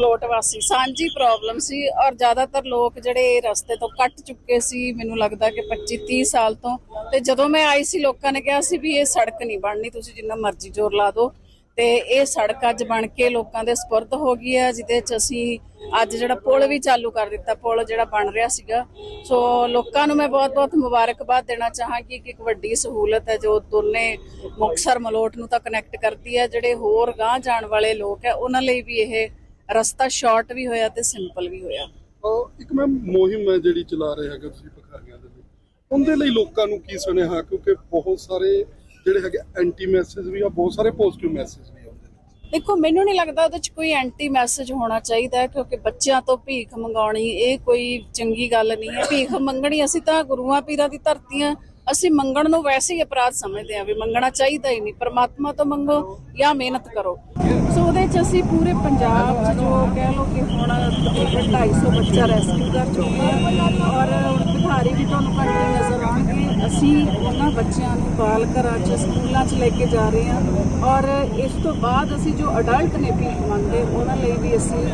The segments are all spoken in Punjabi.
ਮਲੋਟ ਵਾਸੀ, ਸਾਂਝੀ ਪ੍ਰੋਬਲਮ ਸੀ ਔਰ ਜ਼ਿਆਦਾਤਰ ਲੋਕ ਜਿਹੜੇ ਇਹ ਰਸਤੇ ਤੋਂ ਕੱਟ ਚੁੱਕੇ ਸੀ, ਮੈਨੂੰ ਲੱਗਦਾ ਕਿ 25 30 ਸਾਲ ਤੋਂ। ਤੇ ਜਦੋਂ ਮੈਂ ਆਈ ਸੀ, ਲੋਕਾਂ ਨੇ ਕਿਹਾ ਸੀ ਵੀ ਇਹ ਸੜਕ ਨਹੀਂ ਬਣਨੀ, ਤੁਸੀਂ ਜਿੰਨਾ ਮਰਜ਼ੀ ਜ਼ੋਰ ਲਾ ਦਿਓ। ਤੇ ਇਹ ਸੜਕ ਅੱਜ ਬਣ ਕੇ ਲੋਕਾਂ ਦੇ ਸਪੁਰਦ ਹੋ ਗਈ ਹੈ, ਜਿਹਦੇ ਚ ਅਸੀਂ ਅੱਜ ਜਿਹੜਾ ਪੁਲ ਵੀ ਚਾਲੂ ਕਰ ਦਿੱਤਾ, ਪੁਲ ਜਿਹੜਾ ਬਣ ਰਿਹਾ ਸੀਗਾ। ਸੋ ਲੋਕਾਂ ਨੂੰ ਮੈਂ ਬਹੁਤ-ਬਹੁਤ ਮੁਬਾਰਕਬਾਦ ਦੇਣਾ ਚਾਹਾਂਗੀ ਕਿ ਇੱਕ ਵੱਡੀ ਸਹੂਲਤ ਹੈ, ਜੋ ਦੋਨੇ ਮੁਕਸਰ ਮਲੋਟ ਨੂੰ ਤਾਂ ਕਨੈਕਟ ਕਰਦੀ ਹੈ। ਜਿਹੜੇ ਹੋਰ ਗਾਂਹ ਜਾਣ ਵਾਲੇ ਲੋਕ ਹੈ, ਉਹਨਾਂ ਲਈ ਵੀ ਇਹ ਰਸਤਾ ਸ਼ਾਰਟ ਵੀ ਹੋਇਆ ਤੇ ਸਿੰਪਲ ਵੀ ਹੋਇਆ। ਅਹ ਇੱਕ ਮੈਂ ਮੁਹਿੰਮ ਹੈ ਜਿਹੜੀ ਚਲਾ ਰਹੇ ਹੈਗੇ ਤੁਸੀਂ ਭਖਾਰੀਆਂ ਦੇ ਲਈ। ਉਹਦੇ ਲਈ ਲੋਕਾਂ ਨੂੰ ਕੀ ਸੁਨੇਹਾ? ਕਿਉਂਕਿ ਬਹੁਤ ਸਾਰੇ ਜਿਹੜੇ ਹੈਗੇ ਐਂਟੀ ਮੈਸੇਜ ਵੀ ਆ ਬਹੁਤ ਸਾਰੇ ਪੋਜ਼ਿਟਿਵ ਮੈਸੇਜ ਵੀ ਆਉਂਦੇ ਨੇ ਦੇਖੋ ਮੈਨੂੰ ਨਹੀਂ ਲੱਗਦਾ ਉਹਦੇ ਚ ਕੋਈ ਐਂਟੀ ਮੈਸੇਜ ਹੋਣਾ ਚਾਹੀਦਾ ਹੈ ਕਿਉਂਕਿ ਬੱਚਿਆਂ ਤੋਂ ਭੀਖ ਮੰਗਾਉਣੀ ਇਹ ਕੋਈ ਚੰਗੀ ਗੱਲ ਨਹੀਂ ਹੈ। ਭੀਖ ਮੰਗਣੀ ਅਸੀਂ ਤਾਂ ਗੁਰੂਆਂ ਪੀਰਾਂ ਦੀ ਧਰਤੀ ਆ ਅਸੀਂ ਮੰਗਣ ਨੂੰ ਵੈਸੇ ਹੀ ਅਪਰਾਧ ਸਮਝਦੇ ਆ ਵੀ ਮੰਗਣਾ ਚਾਹੀਦਾ ਹੀ ਨਹੀਂ। ਪਰਮਾਤਮਾ ਤੋਂ ਮੰਗੋ ਜਾਂ ਮਿਹਨਤ ਕਰੋ। ਉਹਦੇ ਚ ਅਸੀਂ ਪੂਰੇ ਪੰਜਾਬ ਚ ਜੋ ਕਹਿ ਲਓ ਕਿ ਹੁਣ ਤਕਰੀਬਨ 250 ਬੱਚਾ ਰੈਸਕਿਊ ਕਰ ਚੁੱਕੇ ਆ। ਔਰ ਹੁਣ ਵੀ ਤੁਹਾਨੂੰ ਘੱਟੇ ਨਜ਼ਰ ਆਉਣਗੇ। ਅਸੀਂ ਉਹਨਾਂ ਬੱਚਿਆਂ ਨੂੰ ਬਾਲ ਘਰਾਂ ਚ, ਸਕੂਲਾਂ ਚ ਲੈ ਕੇ ਜਾ ਰਹੇ ਹਾਂ। ਔਰ ਇਸ ਤੋਂ ਬਾਅਦ ਅਸੀਂ ਜੋ ਅਡਲਟ ਨੇ ਭੀਖ ਮੰਗਦੇ ਉਹਨਾਂ ਲਈ ਵੀ ਅਸੀਂ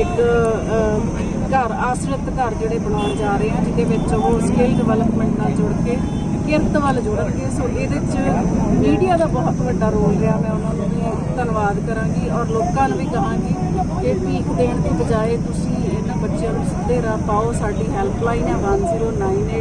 ਇੱਕ ਘਰ, ਆਸ਼ਰਿਤ ਘਰ ਜਿਹੜੇ ਬਣਾਉਣ ਜਾ ਰਹੇ ਹਾਂ, ਜਿਹਦੇ ਵਿੱਚ ਉਹ ਸਕਿੱਲ ਡਿਵੈਲਪਮੈਂਟ ਨਾਲ ਜੁੜ ਕੇ ਕਿਰਤ ਵੱਲ ਜੁੜਨਗੇ। ਸੋ ਇਹਦੇ ਚ ਮੀਡੀਆ ਦਾ ਬਹੁਤ ਵੱਡਾ ਰੋਲ ਰਿਹਾ। ਮੈਂ ਉਹਨਾਂ ਨੂੰ ਧੰਨਵਾਦ ਕਰਾਂਗੀ ਔਰ ਲੋਕਾਂ ਨੂੰ ਵੀ ਕਹਾਂਗੀ ਕਿ ਭੀਖ ਦੇਣ ਦੀ ਬਜਾਏ ਤੁਸੀਂ ਇਹਨਾਂ ਬੱਚਿਆਂ ਨੂੰ ਸਿੱਧੇ ਰਾਹ ਪਾਓ। ਸਾਡੀ ਹੈਲਪਲਾਈਨ ਹੈ 1098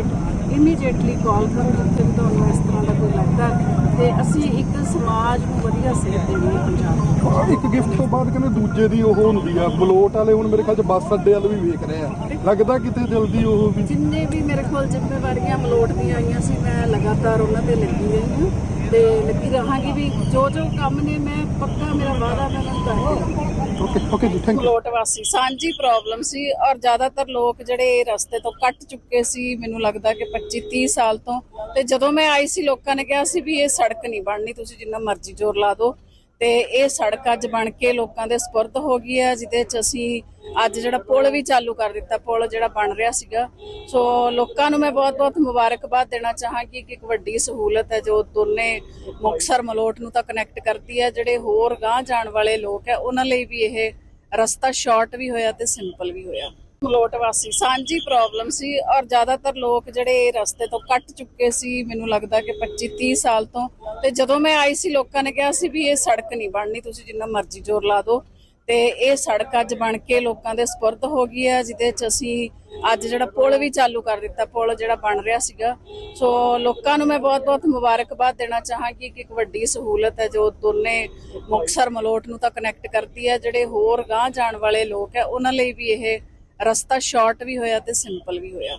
ਇਮੀਡੀਏਟਲੀ ਕਾਲ ਕਰੋ। ਜਿੱਥੇ ਵੀ ਤੁਹਾਨੂੰ ਇਸ ਤਰ੍ਹਾਂ ਦਾ ਕੋਈ ਲੱਗਦਾ ਤੇ ਅਸੀਂ ਇੱਕ ਸਮਾਜ ਨੂੰ ਵਧੀਆ ਸੇਧ ਦੇਣੀ ਹੈ ਪੰਜਾਬ ਇੱਕ ਗਿਫਟ ਤੋਂ ਬਾਅਦ ਕਹਿੰਦੇ ਦੂਜੇ ਦੀ ਉਹ ਹੁੰਦੀ ਆ। ਬਲੋਟ ਵਾਲੇ ਹੁਣ ਮੇਰੇ ਖਿਆਲ ਚ ਬੱਸ ਅੱਡੇ ਵਾਲੇ ਵੀ ਵੇਖ ਰਹੇ ਆ। ਲੱਗਦਾ ਕਿਤੇ ਜਲਦੀ ਉਹ ਵੀ ਜਿੰਨੇ ਵੀ ਮੇਰੇ ਕੋਲ ਜ਼ਿੰਮੇਵਾਰੀਆਂ ਮਲੋਟ ਦੀਆਂ ਆਈਆਂ ਸੀ ਮੈਂ ਲਗਾਤਾਰ ਉਹਨਾਂ ਤੇ ਲੱਗੀ ਰਹੀ ਹਾਂ। ਤੇ ਲੱਗੀ ਰਹਾਂਗੀ ਵੀ ਜੋ ਜੋ ਕੰਮ ਨੇ ਮੈਂ ਪੱਕਾ ਮੇਰਾ ਵਾਅਦਾ ਮੈਂ ਉਹਨਾਂ ਨੂੰ ਕਰਾਂਗੀ ਓਕੇ ਓਕੇ ਜੀ ਥੈਂਕ ਯੂ ਮਲੋਟ ਵਾਸੀ ਸਾਂਝੀ ਪ੍ਰੋਬਲਮ ਸੀ ਔਰ ਜ਼ਿਆਦਾਤਰ ਲੋਕ ਜਿਹੜੇ ਰਸਤੇ ਤੋਂ ਕੱਟ ਚੁੱਕੇ ਸੀ ਮੈਨੂੰ ਲੱਗਦਾ ਕਿ 25 30 ਸਾਲ ਤੋਂ ਤੇ ਜਦੋਂ ਮੈਂ ਆਈ ਸੀ ਲੋਕਾਂ ਨੇ ਕਿਹਾ ਸੀ ਵੀ ਇਹ ਸੜਕ ਨਹੀਂ ਬਣਨੀ ਤੁਸੀਂ ਜਿੰਨਾ ਮਰਜ਼ੀ ਜ਼ੋਰ ਲਾ ਦਿਓ। ਤੇ ਇਹ ਸੜਕ ਅੱਜ ਬਣ ਕੇ ਲੋਕਾਂ ਦੇ ਸਪੁਰਦ ਹੋ ਗਈ ਹੈ, ਜਿਹਦੇ ਚ ਅਸੀਂ ਅੱਜ ਜਿਹੜਾ ਪੁਲ ਵੀ ਚਾਲੂ ਕਰ ਦਿੱਤਾ, ਪੁਲ ਜਿਹੜਾ ਬਣ ਰਿਹਾ ਸੀਗਾ। ਸੋ ਲੋਕਾਂ ਨੂੰ ਮੈਂ ਬਹੁਤ-ਬਹੁਤ ਮੁਬਾਰਕਬਾਦ ਦੇਣਾ ਚਾਹਾਂਗੀ ਕਿ ਇੱਕ ਵੱਡੀ ਸਹੂਲਤ ਹੈ, ਜੋ ਦੋਨੇ ਮੁਕਸਰ ਮਲੋਟ ਨੂੰ ਤਾਂ ਕਨੈਕਟ ਕਰਦੀ ਹੈ। ਜਿਹੜੇ ਹੋਰ ਗਾਂਹ ਜਾਣ ਵਾਲੇ ਲੋਕ ਹੈ, ਉਹਨਾਂ ਲਈ ਵੀ ਇਹ ਰਸਤਾ ਸ਼ਾਰਟ ਵੀ ਹੋਇਆ ਤੇ ਸਿੰਪਲ ਵੀ ਹੋਇਆ। ਮਲੋਟ ਵਾਸੀ, ਸਾਂਝੀ ਪ੍ਰੋਬਲਮ ਸੀ ਔਰ ਜ਼ਿਆਦਾਤਰ ਲੋਕ ਜਿਹੜੇ ਇਹ ਰਸਤੇ ਤੋਂ ਕੱਟ ਚੁੱਕੇ ਸੀ, ਮੈਨੂੰ ਲੱਗਦਾ ਕਿ 25 30 ਸਾਲ ਤੋਂ। ਤੇ ਜਦੋਂ ਮੈਂ ਆਈ ਸੀ, ਲੋਕਾਂ ਨੇ ਕਿਹਾ ਸੀ ਵੀ ਇਹ ਸੜਕ ਨਹੀਂ ਬਣਨੀ, ਤੁਸੀਂ ਜਿੰਨਾ ਮਰਜ਼ੀ ਜ਼ੋਰ ਲਾ ਦਿਓ। ਤੇ ਇਹ ਸੜਕ ਅੱਜ ਬਣ ਕੇ ਲੋਕਾਂ ਦੇ ਸਪੁਰਦ ਹੋ ਗਈ ਹੈ, ਜਿਹਦੇ ਚ ਅਸੀਂ ਅੱਜ ਜਿਹੜਾ ਪੁਲ ਵੀ ਚਾਲੂ ਕਰ ਦਿੱਤਾ, ਪੁਲ ਜਿਹੜਾ ਬਣ ਰਿਹਾ ਸੀਗਾ। ਸੋ ਲੋਕਾਂ ਨੂੰ ਮੈਂ ਬਹੁਤ-ਬਹੁਤ ਮੁਬਾਰਕਬਾਦ ਦੇਣਾ ਚਾਹਾਂਗੀ ਕਿ ਇੱਕ ਵੱਡੀ ਸਹੂਲਤ ਹੈ, ਜੋ ਦੋਨੇ ਮੁਕਸਰ ਮਲੋਟ ਨੂੰ ਤਾਂ ਕਨੈਕਟ ਕਰਦੀ ਹੈ। ਜਿਹੜੇ ਹੋਰ ਗਾਂਹ ਜਾਣ ਵਾਲੇ ਲੋਕ ਹੈ, ਉਹਨਾਂ ਲਈ ਵੀ ਇਹ ਰਸਤਾ ਸ਼ਾਰਟ ਵੀ ਹੋਇਆ ਤੇ ਸਿੰਪਲ ਵੀ ਹੋਇਆ।